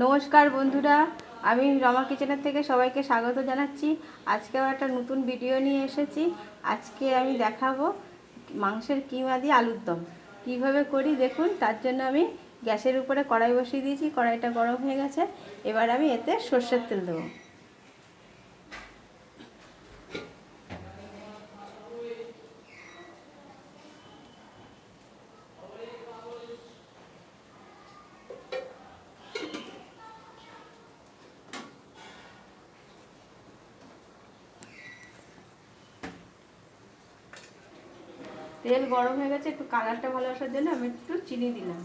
নমস্কার বন্ধুরা, আমি রমা কিচেনের থেকে সবাইকে স্বাগত জানাচ্ছি। আজকেও একটা নতুন ভিডিও নিয়ে এসেছি। আজকে আমি দেখাবো মাংসের কিমা দিয়ে আলুর দম। কীভাবে করি দেখুন, তার জন্য আমি গ্যাসের উপরে কড়াই বসিয়ে দিয়েছি, কড়াইটা গরম হয়ে গেছে। এবার আমি এতে সর্ষের তেল দেবো। তেল গরম হয়ে গেছে, একটু কালারটা ভালো আসার জন্য আমি একটু চিনি দিলাম।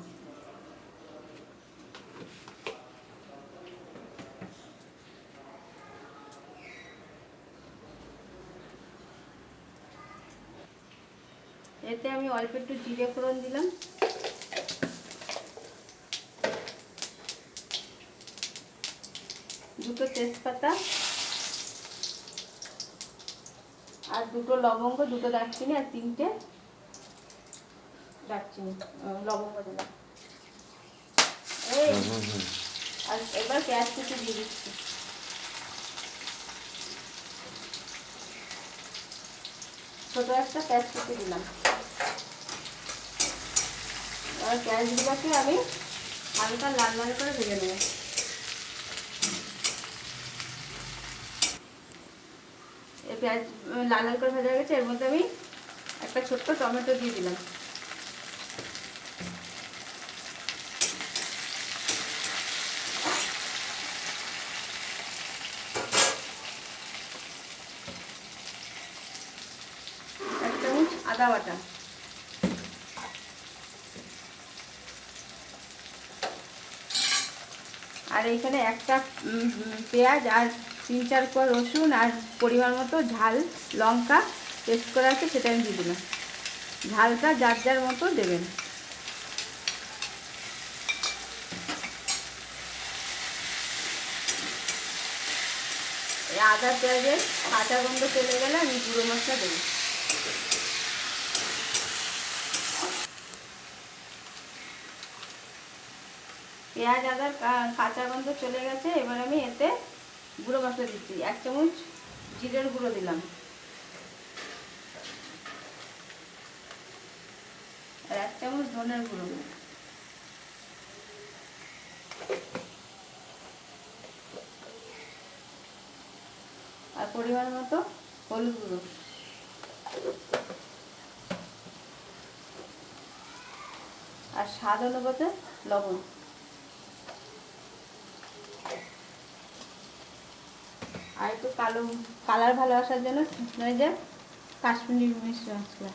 এতে আমি অল্প একটু জিরে ফোড়ন দিলাম। দুটো তেজপাতা আর দুটো লবঙ্গ, দুটো দারচিনি আর তিনটে দারচিনি লবঙ্গ দিলাম এই আর এবার পেঁয়াজ কুচি দিয়ে দিচ্ছি। ছোট একটা পেঁয়াজ কুচি দিলাম। এবার পেঁয়াজগুলোকে আমি হালকা লাল লাল করে ভেজে নেব। এই পেঁয়াজ লাল লাল করে ভাজা গেছে এর মধ্যে আমি একটা ছোট্ট টমেটো দিয়ে দিলাম এক চামচ আদা বাটা। আর এখানে একটা পেঁয়াজ আর তিন, চার কোয়া রসুন আর পরিমাণ মতো ঝাল, লঙ্কা পেস্ট করা আছে, সেটা আমি দিয়ে দিলাম। ঝালটা যার যার মতো দেবেন। আদা পেঁয়াজের কাঁচা গন্ধ চলে গেলে আমি গুঁড়ো মশলা দেবো। পেঁয়াজ আদার কাঁচা গন্ধ চলে গেছে, এবার আমি এতে গুঁড়ো মশলা দিচ্ছি। এক চামচ জিরের গুঁড়ো দিলাম। আর এক চামচ ধনের গুঁড়ো। আর পরিমাণ মতো হলুদ গুঁড়ো। আর স্বাদ অনুপাতে লবণ। আর একটু কালো কালার ভালো আসার জন্য নয় যে কাশ্মীরি মিষ্টি মশলা।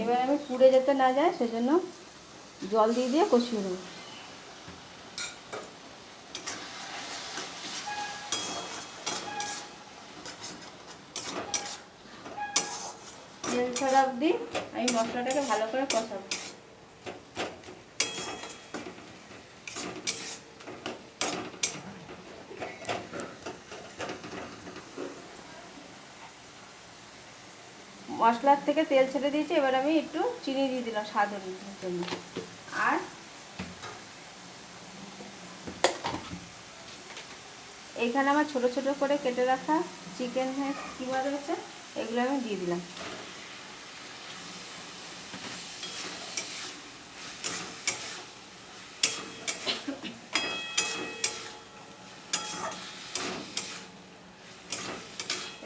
এবার আমি পুড়ে যেতে না যায় সেজন্য জল দিয়ে দিয়ে কষিয়ে দেবো তেল ছাড়া অবধি আমি মশলাটাকে ভালো করে কষাবো। মশলার থেকে তেল ছেড়ে দিয়েছি, এবার আমি একটু চিনি দিয়ে দিলাম, স্বাদ অনুযায়ী। জন্য আর এইখানে আমার ছোট ছোট করে কেটে রাখা চিকেন কিমা রয়েছে এগুলো আমি দিয়ে দিলাম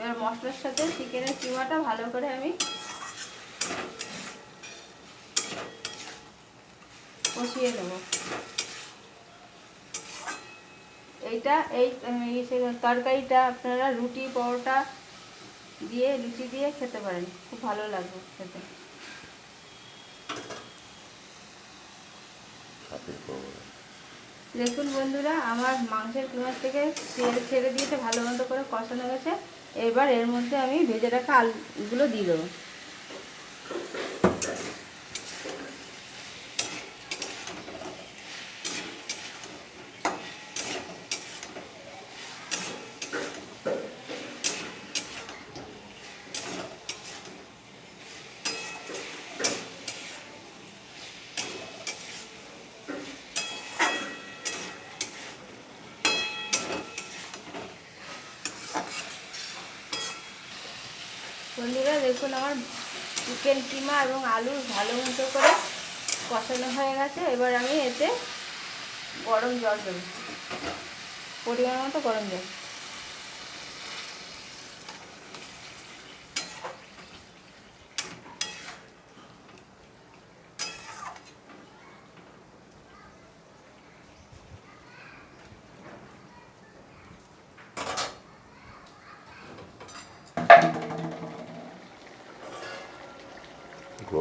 এবার মশলার সাথে চিকেনের কিমাটা ভালো করে আমি কষিয়ে নেব। এইটা এই তরকারিটা আপনারা রুটি পরোটা দিয়ে লুচি দিয়ে খেতে পারেন। খুব ভালো লাগবে খেতে। দেখুন বন্ধুরা আমার মাংসের কিমার থেকে তেল ছেড়ে দিয়েছে ভালো মতো করে কষানো গেছে এবার এর মধ্যে আমি ভেজে রাখা আলুগুলো দিয়ে দেবো। বন্ধুরা, দেখুন আমার চিকেন কিমা এবং আলু ভালো মতো করে কষানো হয়ে গেছে। এবার আমি এতে গরম জল দেব। পরিমাণ মতো গরম জল।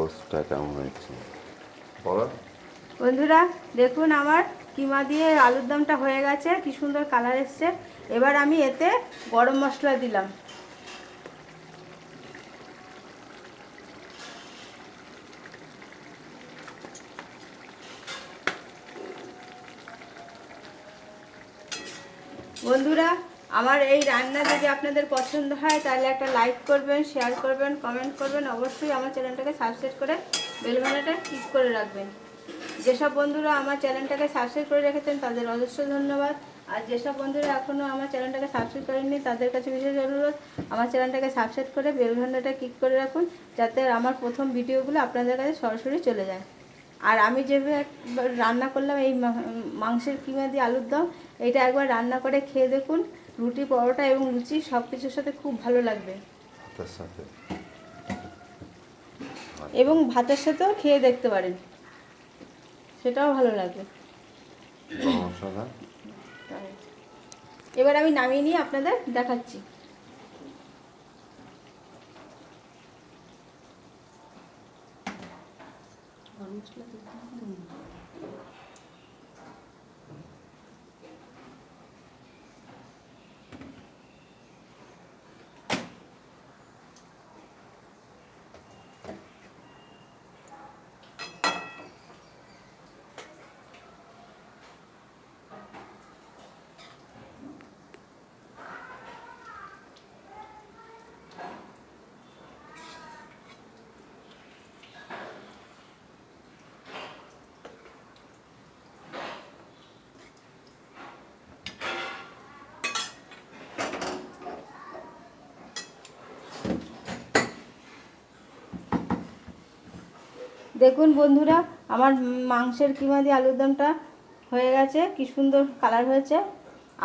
গোসটা কেমন হয়েছে? বলো। বন্ধুরা, দেখুন আমার কিমা দিয়ে আলুর দমটা হয়ে গেছে, কি সুন্দর কালার এসছে। এবার আমি এতে গরম মশলা দিলাম। বন্ধুরা আমার এই রান্না যদি আপনাদের পছন্দ হয়, তাহলে একটা লাইক করবেন শেয়ার করবেন কমেন্ট করবেন। অবশ্যই আমার চ্যানেলটাকে সাবস্ক্রাইব করে বেলবানাটা ক্লিক করে রাখবেন। যেসব বন্ধুরা আমার চ্যানেলটাকে সাবস্ক্রাইব করে রেখেছেন, তাদের অজস্র ধন্যবাদ। আর যেসব বন্ধুরা এখনও আমার চ্যানেলটাকে সাবস্ক্রাইব করেননি, তাদের কাছে বিশেষ অনুরোধ, আমার চ্যানেলটাকে সাবস্ক্রাইব করে বেল ঘন্টাটা ক্লিক করে রাখুন, যাতে আমার প্রথম ভিডিওগুলো আপনাদের কাছে সরাসরি চলে যায়। আর আমি যেভাবে রান্না করলাম, এই মাংসের কিমা দিয়ে আলুর দম, এটা একবার রান্না করে খেয়ে দেখুন। রুটি পরোটা এবং লুচি সব কিছুর সাথে খুব ভালো লাগবে। ভাতের সাথে। এবং ভাতের সাথেও খেয়ে দেখতে পারেন। সেটাও ভালো লাগবে। এবার আমি নামিয়ে নিয়ে আপনাদের দেখাচ্ছি। দেখুন বন্ধুরা, আমার মাংসের কিমা দিয়ে আলুর দমটা হয়ে গেছে, কি সুন্দর কালার হয়েছে।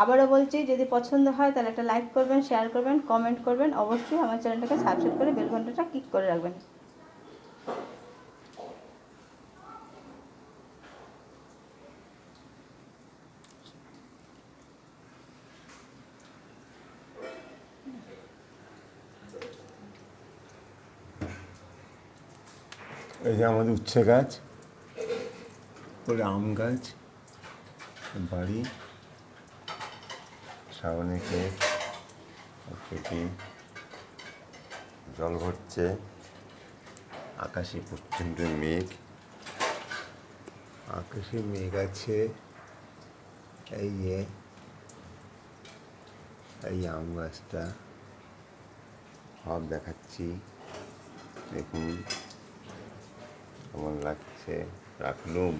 আবারও বলছি, যদি পছন্দ হয় তাহলে একটা লাইক করবেন শেয়ার করবেন কমেন্ট করবেন। অবশ্যই আমার চ্যানেলটাকে সাবস্ক্রাইব করে বেল ঘন্টাটা ক্লিক করে রাখবেন। এই যে আমাদের উচ্ছে গাছ ওর আম গাছ, বাড়ি, শ্রাবণী ক্ষেত জল ভরছে, আকাশে প্রচণ্ড মেঘ। আকাশে মেঘ আছে, এই যে, এই আম গাছটা। সব দেখাচ্ছি, দেখুন। কেমন লাগছে? রাখলুম।